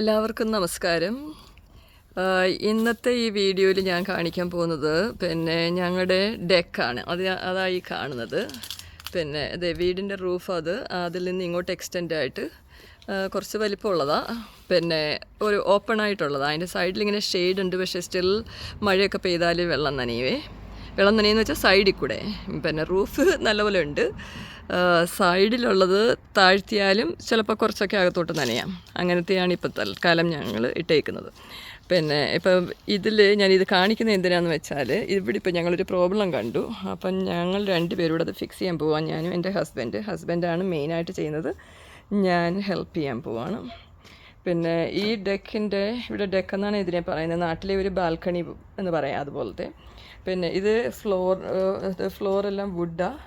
എല്ലാവർക്കും നമസ്കാരം. ഇന്നത്തെ ഈ വീഡിയോയിൽ ഞാൻ കാണിക്കാൻ പോകുന്നത് പിന്നെ ഞങ്ങളുടെ ഡെക്കാണ്. അത് അതായി കാണുന്നത്. പിന്നെ അതെ വീടിന്റെ റൂഫ് അത്. അതിൽ നിന്ന് ഇങ്ങോട്ട് എക്സ്റ്റെൻഡ് ആയിട്ട് കുറച്ച് വലിപ്പമുള്ളതാണ് പിന്നെ ഒരു ഓപ്പൺ ആയിട്ടുള്ളതാണ് അതിന്റെ സൈഡിൽ ഇങ്ങനെ ഷെയ്ഡ് ഉണ്ട്. പക്ഷേ സ്റ്റിൽ മഴയൊക്കെ പെയ്താൽ വെള്ളം നനയുവേ. വെള്ളം നനയെന്ന് വെച്ചാൽ സൈഡിൽ കൂടെ. പിന്നെ റൂഫ് നല്ലപോലെ ഉണ്ട്. സൈഡിലുള്ളത് താഴ്ത്തിയാലും ചിലപ്പോൾ കുറച്ചൊക്കെ അകത്തോട്ട് നനയാം. അങ്ങനത്തെയാണ് ഇപ്പോൾ തൽക്കാലം ഞങ്ങൾ ഇട്ടേക്കുന്നത്. പിന്നെ ഇപ്പം ഇതിൽ ഞാനിത് കാണിക്കുന്നത് എന്തിനാണെന്ന് വെച്ചാൽ ഇവിടെ ഇപ്പം ഞങ്ങളൊരു പ്രോബ്ലം കണ്ടു. അപ്പം ഞങ്ങൾ രണ്ടുപേരും കൂടെ അത് ഫിക്സ് ചെയ്യാൻ പോവാം. ഞാനും എന്റെ ഹസ്ബൻഡ് ഹസ്ബൻഡാണ് മെയിനായിട്ട് ചെയ്യുന്നത്. ഞാൻ ഹെൽപ്പ് ചെയ്യാൻ പോവാണ്. പിന്നെ ഈ ഡെക്കിന്റെ ഇവിടെ ഡെക്ക് എന്നാണ് ഇതിനെ പറയുന്നത്. നാട്ടിലെ ഒരു ബാൽക്കണി എന്ന് പറയാം അതുപോലത്തെ. പിന്നെ ഇത് ഫ്ലോർ ഫ്ലോറെല്ലാം വുഡാണ്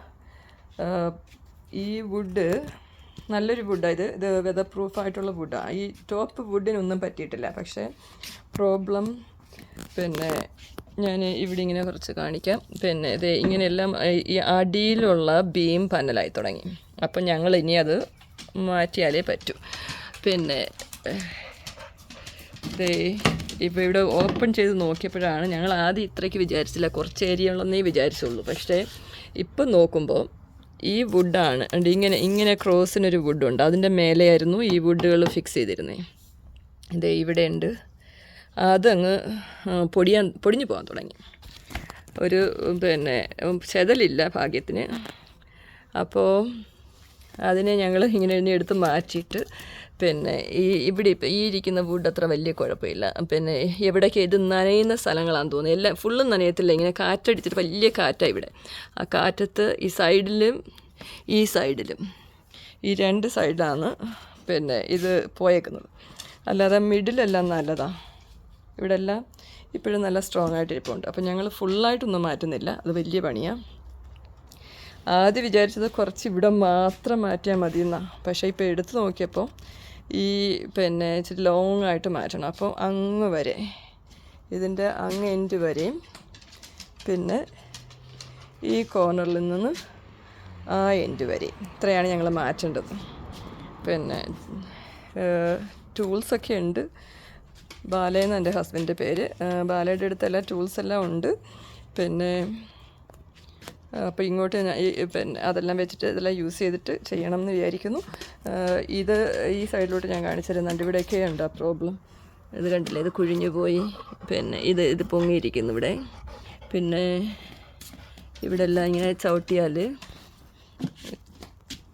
ഈ വുഡ് നല്ലൊരു വുഡാണ് ഇത് ഇത് വെതർ പ്രൂഫ് ആയിട്ടുള്ള വുഡാണ് ഈ ടോപ്പ് വുഡിനൊന്നും പറ്റിയിട്ടില്ല. പക്ഷേ പ്രോബ്ലം പിന്നെ ഞാൻ ഇവിടെ ഇങ്ങനെ കുറച്ച് കാണിക്കാം. പിന്നെ ഇത് ഇങ്ങനെയെല്ലാം ഈ- അടിയിലുള്ള ബീം പന്നലായി തുടങ്ങി. അപ്പം ഞങ്ങൾ ഇനി അത് മാറ്റിയാലേ പറ്റൂ. പിന്നെ ദേ ഇപ്പോൾ ഇവിടെ ഓപ്പൺ ചെയ്ത് നോക്കിയപ്പോഴാണ് ഞങ്ങൾ ആദ്യം ഇത്രയ്ക്ക് വിചാരിച്ചില്ല. കുറച്ച് ഏരിയ ഉള്ളെന്നേ വിചാരിച്ചുള്ളൂ. പക്ഷേ ഇപ്പം നോക്കുമ്പോൾ ഈ വുഡാണ് ഇങ്ങനെ ഇങ്ങനെ ക്രോസിനൊരു വുഡുണ്ട് അതിന്റെ മേലെയായിരുന്നു ഈ വുഡുകൾ ഫിക്സ് ചെയ്തിരുന്നത് ഇത് ഇവിടെ ഉണ്ട്. അതങ്ങ് പൊടിയാൻ പൊടിഞ്ഞു പോകാൻ തുടങ്ങി. ഒരു പിന്നെ ചെതലില്ല ഭാഗ്യത്തിന്. അപ്പോൾ അതിനെ ഞങ്ങൾ ഇങ്ങനെ ഇനി എടുത്ത് മാറ്റിയിട്ട് പിന്നെ ഈ ഇവിടെ ഇപ്പം ഈ ഇരിക്കുന്ന വുഡ് അത്ര വലിയ കുഴപ്പമില്ല. പിന്നെ എവിടെയൊക്കെ ഇത് നനയുന്ന സ്ഥലങ്ങളാണെന്ന് തോന്നുന്നു. എല്ലാം ഫുള്ളും നനയത്തില്ല. ഇങ്ങനെ കാറ്റടിച്ചിട്ട് വലിയ കാറ്റാണ് ഇവിടെ. ആ കാറ്റത്ത് ഈ സൈഡിലും ഈ സൈഡിലും ഈ രണ്ട് സൈഡിലാണ് പിന്നെ ഇത് പോയേക്കുന്നത്. അല്ലാതെ മിഡിലെല്ലാം നല്ലതാണ് ഇവിടെ എല്ലാം ഇപ്പോഴും നല്ല സ്ട്രോങ് ആയിട്ട് ഇരിപ്പുണ്ട്. അപ്പോൾ ഞങ്ങൾ ഫുള്ളായിട്ടൊന്നും മാറ്റുന്നില്ല. അത് വലിയ പണിയാണ് ആദ്യം വിചാരിച്ചത് കുറച്ച് ഇവിടെ മാത്രം മാറ്റിയാൽ മതി എന്നാണ് പക്ഷേ ഇപ്പോൾ എടുത്ത് നോക്കിയപ്പോൾ ഈ പിന്നെ ഇച്ചിരി ലോങ് ആയിട്ട് മാറ്റണം. അപ്പോൾ അങ്ങ് വരെ. ഇതിന്റെ അങ്ങ് എൻഡ് വരെയും പിന്നെ ഈ കോർണറിൽ നിന്ന് ആ എൻഡ് വരെ. ഇത്രയാണ് ഞങ്ങൾ മാറ്റേണ്ടത്. പിന്നെ ടൂൾസൊക്കെ ഉണ്ട്. ബാലയെന്ന് എന്റെ ഹസ്ബൻഡിന്റെ പേര്. ബാലയുടെ അടുത്ത് എല്ലാ ടൂൾസ് എല്ലാം ഉണ്ട്. പിന്നെ അപ്പോൾ ഇങ്ങോട്ട് ഞാൻ പിന്നെ അതെല്ലാം വെച്ചിട്ട് ഇതെല്ലാം യൂസ് ചെയ്തിട്ട് ചെയ്യണം എന്ന് വിചാരിക്കുന്നു ഇത് ഈ സൈഡിലോട്ട് ഞാൻ കാണിച്ചിരുന്നുണ്ട് ഇവിടെയൊക്കെ ഉണ്ട് ആ പ്രോബ്ലം ഇത് കണ്ടില്ലേ? ഇത് കുഴിഞ്ഞു പോയി. പിന്നെ ഇത് ഇത് പൊങ്ങിയിരിക്കുന്നു ഇവിടെ. പിന്നെ ഇവിടെ എല്ലാം ഇങ്ങനെ ചവിട്ടിയാൽ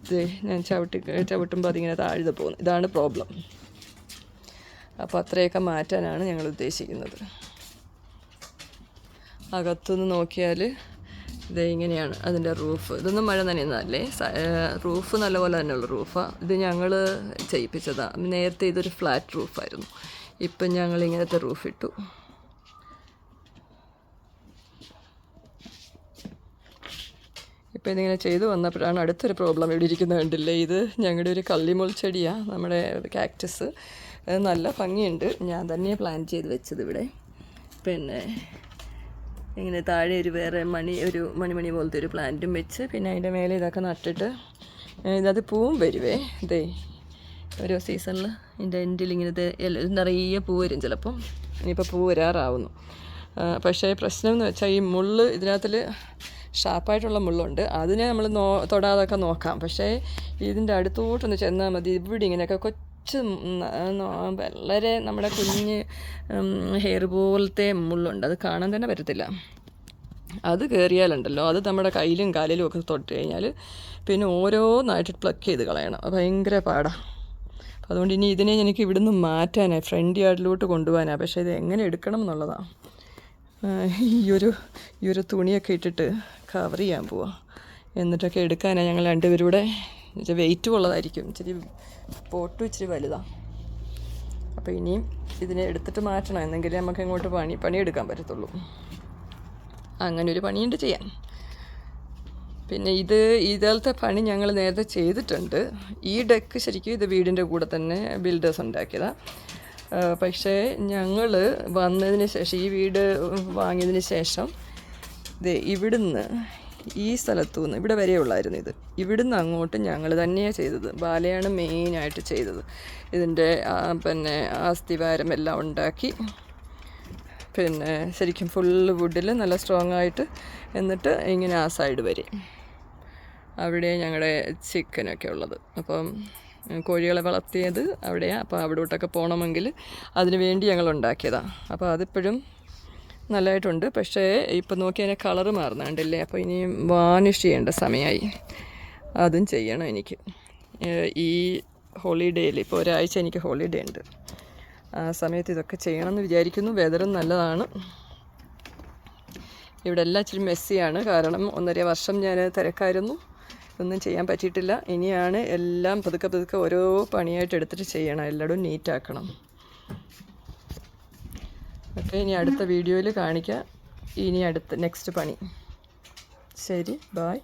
ഇത് ഞാൻ ചവിട്ടി ചവിട്ടുമ്പോൾ അതിങ്ങനെ താഴ്ന്നു പോകുന്നു. ഇതാണ് പ്രോബ്ലം അപ്പോൾ അത്രയൊക്കെ മാറ്റാനാണ് ഞങ്ങൾ ഉദ്ദേശിക്കുന്നത്. അകത്തുനിന്ന് നോക്കിയാൽ ഇത് ഇങ്ങനെയാണ് അതിന്റെ റൂഫ്. ഇതൊന്നും മഴ നനയുന്നതല്ലേ? റൂഫ് നല്ലപോലെ തന്നെയുള്ള റൂഫാണ് ഇത് ഞങ്ങൾ ചെയ്യിപ്പിച്ചതാണ് നേരത്തെ ഇതൊരു ഫ്ലാറ്റ് റൂഫായിരുന്നു. ഇപ്പം ഞങ്ങൾ ഇങ്ങനത്തെ റൂഫ് ഇട്ടു ഇപ്പം ഇതിങ്ങനെ ചെയ്തു വന്നപ്പോഴാണ് അടുത്തൊരു പ്രോബ്ലം ഇവിടെ ഇരിക്കുന്നത് കണ്ടില്ലേ? ഇത് ഞങ്ങളുടെ ഒരു കള്ളിമുൾ ചെടിയാണ് നമ്മുടെ കാക്ടസ്. നല്ല ഭംഗിയുണ്ട്. ഞാൻ തന്നെ പ്ലാൻ ചെയ്ത് വെച്ചത് ഇവിടെ. പിന്നെ ഇങ്ങനെ താഴെ ഒരു വേറെ മണി ഒരു മണിമണി പോലത്തെ ഒരു പ്ലാന്റും വെച്ച് പിന്നെ അതിന്റെ മേലെ ഇതൊക്കെ നട്ടിട്ട് ഇതത് പൂവും വരുവേ. ഇതേ ഓരോ സീസണിൽ ഇതിന്റെ എൻഡിൽ ഇങ്ങനത്തെ നിറയെ പൂ വരും ചിലപ്പം. ഇനിയിപ്പോൾ പൂ വരാറാവുന്നു. പക്ഷേ പ്രശ്നം എന്ന് വെച്ചാൽ ഈ മുള്ള് ഇതിനകത്തിൽ ഷാർപ്പായിട്ടുള്ള മുള്ളുണ്ട്. അതിനെ നമ്മൾ നോ തൊടാതൊക്കെ നോക്കാം. പക്ഷേ ഇതിന്റെ അടുത്തോട്ടൊന്ന് ചെന്നാൽ മതി. ഇവിടെ ഇങ്ങനെയൊക്കെ ന- വളരെ നമ്മുടെ കുഞ്ഞ് ഹെയർ പോലത്തെ മുള്ളുണ്ട്. അത് കാണാൻ തന്നെ പറ്റത്തില്ല. അത് കയറിയാലുണ്ടല്ലോ അത് നമ്മുടെ കയ്യിലും കാലിലും ഒക്കെ തൊട്ട് കഴിഞ്ഞാൽ പിന്നെ ഓരോന്നായിട്ട് പ്ലക്ക് ചെയ്ത് കളയണം. ഭയങ്കര പാടാണ് അതുകൊണ്ട് ഇനി ഇതിനെ എനിക്ക് ഇവിടുന്ന് മാറ്റാനായി ഫ്രണ്ട് യാർഡിലോട്ട് കൊണ്ടുപോകാനാണ് പക്ഷേ ഇത് എങ്ങനെ എടുക്കണം എന്നുള്ളതാണ് ഈ ഒരു ഈ ഒരു തുണിയൊക്കെ ഇട്ടിട്ട് കവർ ചെയ്യാൻ പോവാം. എന്നിട്ടൊക്കെ എടുക്കാനാണ് ഞങ്ങൾ രണ്ടുപേരും എന്നുവെച്ചാൽ വെയിറ്റും ഉള്ളതായിരിക്കും. ഇച്ചിരി പോട്ടും ഇച്ചിരി വലുതാണ് അപ്പോൾ ഇനിയും ഇതിനെ എടുത്തിട്ട് മാറ്റണം. എന്നെങ്കിലേ നമുക്ക് ഇങ്ങോട്ട് പണി പണിയെടുക്കാൻ പറ്റത്തുള്ളൂ. അങ്ങനെ ഒരു പണിയുണ്ട് ചെയ്യാൻ. പിന്നെ ഇത് ഇതേലത്തെ പണി ഞങ്ങൾ നേരത്തെ ചെയ്തിട്ടുണ്ട്. ഈ ഡെക്ക് ശരിക്കും ഇത് വീടിന്റെ കൂടെ തന്നെ ബിൽഡേഴ്സ് ഉണ്ടാക്കിയതാണ് പക്ഷേ ഞങ്ങൾ വന്നതിന് ശേഷം ഈ വീട് വാങ്ങിയതിന് ശേഷം ഇവിടുന്ന് ഈ സ്ഥലത്തു നിന്ന് ഇവിടെ വരെ ഉള്ളായിരുന്നു ഇത്. ഇവിടുന്ന് അങ്ങോട്ട് ഞങ്ങൾ തന്നെയാണ് ചെയ്തത്. ബാലയാണ് മെയിനായിട്ട് ചെയ്തത്. ഇതിന്റെ പിന്നെ അസ്ഥിവാരം എല്ലാം ഉണ്ടാക്കി. പിന്നെ ശരിക്കും ഫുൾ വുഡിൽ നല്ല സ്ട്രോങ് ആയിട്ട് എന്നിട്ട് ഇങ്ങനെ ആ സൈഡ് വരെ. അവിടെ ഞങ്ങളുടെ ചിക്കനൊക്കെ ഉള്ളത്. അപ്പം കോഴികളെ വളർത്തിയത് അവിടെയാണ് അപ്പോൾ അവിടോട്ടൊക്കെ പോകണമെങ്കിൽ അതിനുവേണ്ടി ഞങ്ങൾ ഉണ്ടാക്കിയതാണ് അപ്പോൾ അതിപ്പോഴും നല്ലതായിട്ടുണ്ട്. പക്ഷേ ഇപ്പം നോക്കി അതിനെ കളറ് മാറുന്നുണ്ടല്ലേ അപ്പോൾ ഇനി വാനിഷ് ചെയ്യേണ്ട സമയമായി. അതും ചെയ്യണം എനിക്ക്. ഈ ഹോളിഡേയിൽ ഇപ്പോൾ ഒരാഴ്ച എനിക്ക് ഹോളിഡേ ഉണ്ട്. ആ സമയത്ത് ഇതൊക്കെ ചെയ്യണമെന്ന് വിചാരിക്കുന്നു. വെതറും നല്ലതാണ്. ഇവിടെ എല്ലാം ഇച്ചിരി മെസ്സിയാണ്. കാരണം ഒന്നര വർഷം ഞാൻ തിരക്കായിരുന്നു. ഒന്നും ചെയ്യാൻ പറ്റിയിട്ടില്ല. ഇനിയാണ് എല്ലാം പതുക്കെ പതുക്കെ ഓരോ പണിയായിട്ട് എടുത്തിട്ട് ചെയ്യണം. എല്ലായിടും നീറ്റാക്കണം. ഓക്കെ ഇനി അടുത്ത വീഡിയോയിൽ കാണിക്കാം. ഇനി അടുത്ത നെക്സ്റ്റ് പണി. ശരി ബായ്